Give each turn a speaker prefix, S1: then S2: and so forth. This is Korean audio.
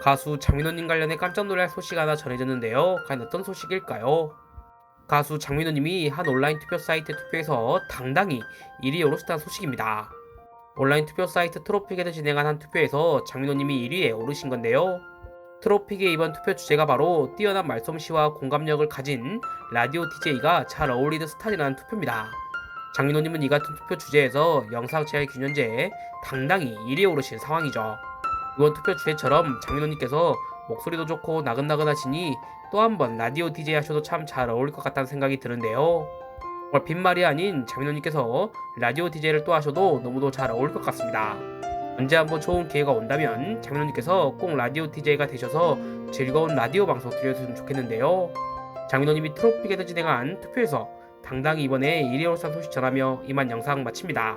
S1: 가수 장민호님 관련해 깜짝 놀랄 소식 하나 전해졌는데요. 과연 어떤 소식일까요? 가수 장민호님이 한 온라인 투표 사이트 투표에서 당당히 1위에 오르셨다는 소식입니다. 온라인 투표 사이트 트로픽에서 진행한 한 투표에서 장민호님이 1위에 오르신 건데요. 트로픽의 이번 투표 주제가 바로 뛰어난 말솜씨와 공감력을 가진 라디오 DJ가 잘 어울리는 스타일이라는 투표입니다. 장민호님은 이 같은 투표 주제에서 영상 제작 균연제에 당당히 1위에 오르신 상황이죠. 이번 투표 주제처럼 장민호님께서 목소리도 좋고 나긋나긋하시니 또 한 번 라디오 DJ 하셔도 참 잘 어울릴 것 같다는 생각이 드는데요. 정말 빈말이 아닌 장민호님께서 라디오 DJ를 또 하셔도 너무도 잘 어울릴 것 같습니다. 언제 한번 좋은 기회가 온다면 장민호님께서 꼭 라디오 DJ가 되셔서 즐거운 라디오 방송 들려주시면 좋겠는데요. 장민호님이 트로픽에서 진행한 투표에서 당당히 이번에 1위 올상 소식 전하며 이만 영상 마칩니다.